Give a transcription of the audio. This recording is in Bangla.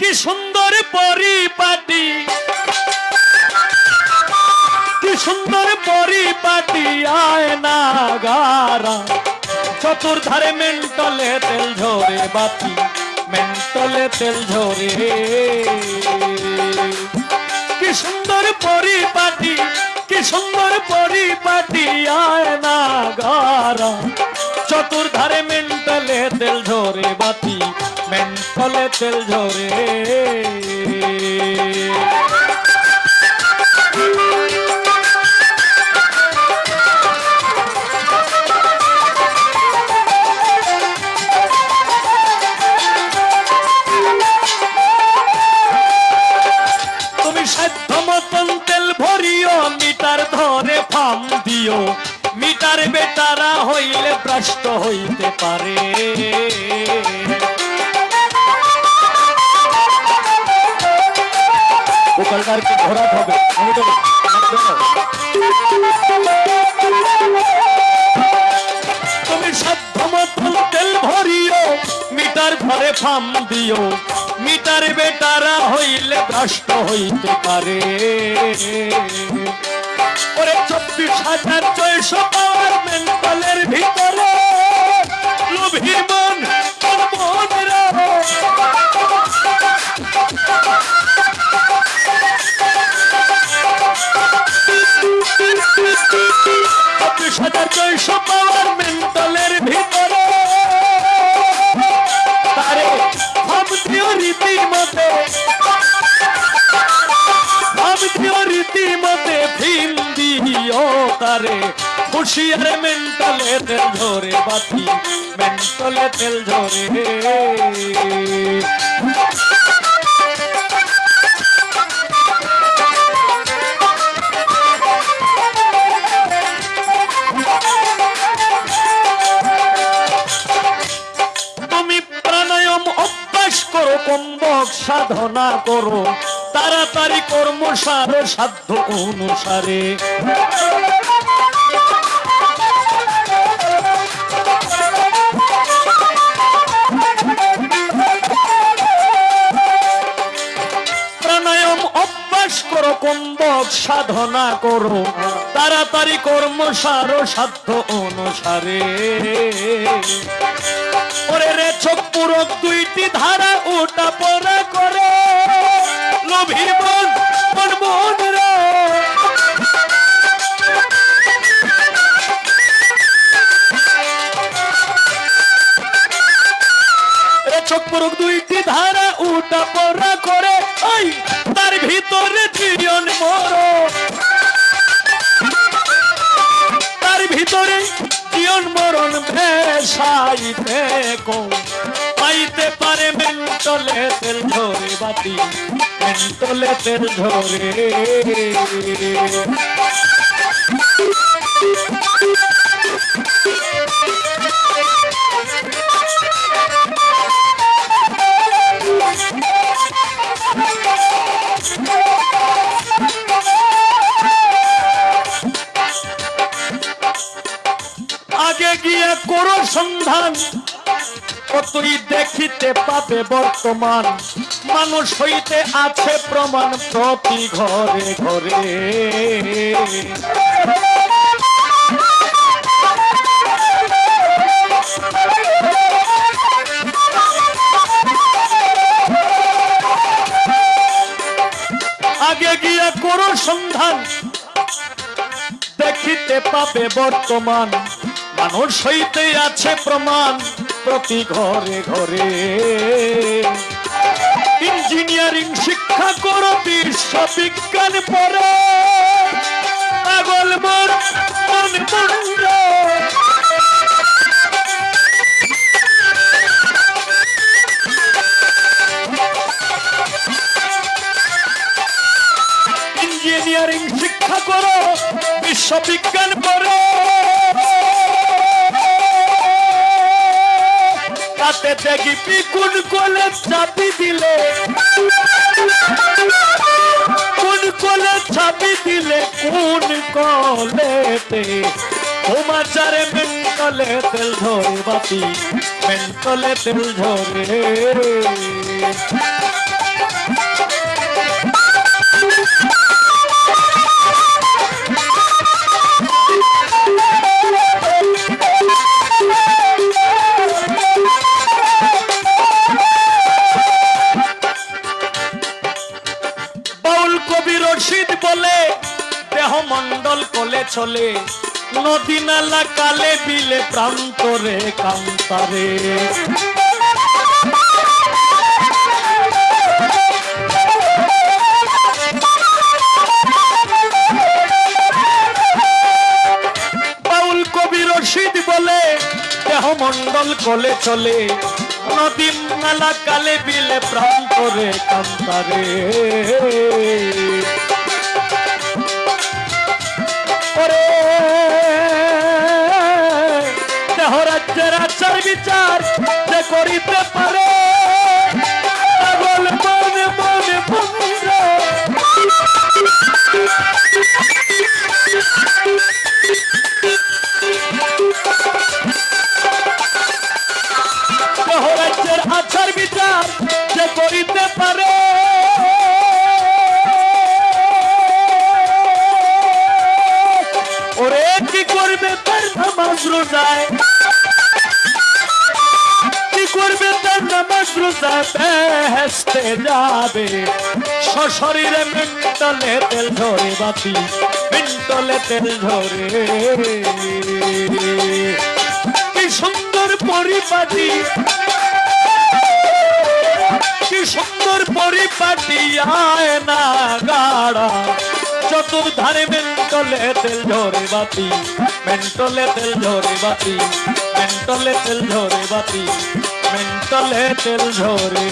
কি সুন্দর পরিপাটি। কি সুন্দর পরিপাটি, আয় না গারা। চতুর্ধারে মেন্টলে তেল ঝরে বাতি, মেন্টলে তেল ঝরে। কি সুন্দর পরিপাটি, কি সুন্দর পরিপাটি, আয় না গারা। চতুর্ধারে মেন্টলে তেল ঝরে বাতি মেন ফলে তেল ঝরে। মিটার বেটারা হইলে ভ্রষ্ট হইতে পারে। হবে তুমি সাধ্য মতন তেল ভরিও, মিটার ঘরে ফাম দিও। মিটার বেটারা হইলে ভ্রষ্ট হইতে পারে। ওরে চব্বিশ হাজার ছয়শো পাওয়ার মেন্টালের ভিতরে। লোভী তারে হুশিয়ার মেন্টালে তেল ঝরে, বাতি মেন্টালে তেল ঝরে। সাধনা করো, তাড়াতাড়ি কর্মসার সাধ্য অনুসারে। সাধনা করো, তাড়াতাড়ি কর্মসার সাধ্য অনুসারে। ওরে রে চোখ দুইটি ধারা ওটা পরা করে। লোভী মন মন রে। চোখ পুরক দুইটি ধারা ওটা পরা করে ওই ভিতরে জীবন মরো। তার ভিতরে জীবন মরণ ভেসাইতে কো পাইতে পারে মেন্টলে তেল ধরে বাতি, মেন্টলে তেল ঝরে আগে কতই দেখিতে পাবে বর্তমান? মানুষ হইতে আছে প্রমাণ প্রতি ঘরে ঘরে। আগে গিয়ে করো সন্ধান দেখিতে পাবে বর্তমান। মানুষ হইতে আছে প্রমাণ প্রতি ঘরে ঘরে। ইঞ্জিনিয়ারিং শিক্ষা করো বিশ্ববিজ্ঞান পড়ে। পাগল মন মন ইঞ্জিনিয়ারিং শিক্ষা করো বিশ্ববিজ্ঞান পড়ো। দেখি পিকুন কোলে চাপি দিলে। কোন কোলে চাপি দিলে কোন কলেতে? তোমার চারে মেন্টলে তেল ঝরে বাপি মেন্টলে তেল ঝরে চলে, নদী নালা কালে বিলে প্রান্তরে কান্তারে। রশিদ বলে দেহ মন্ডল কলে চলে, নদী নালা কালে বিলে প্রান্তরে কান্তারে। নামাজ রোজায়। কি করবে তার নামাজ রোজায় বেহেস্তে যাবে। সশরীরে মিন্টলে তেল ধরে বাতি, মিন্টলে তেল ধরে। কি সুন্দর পরিপাটি। সুন্দর পরিপাটি, আয় না গাড়া। চতুর্ধারে মেন্টলে তেল ঝরে বাতি মেন্টলে তেল ঝরে বাতি মেন্টলে তেল ঝরে বাতি মেন্টলে তেল ঝরে।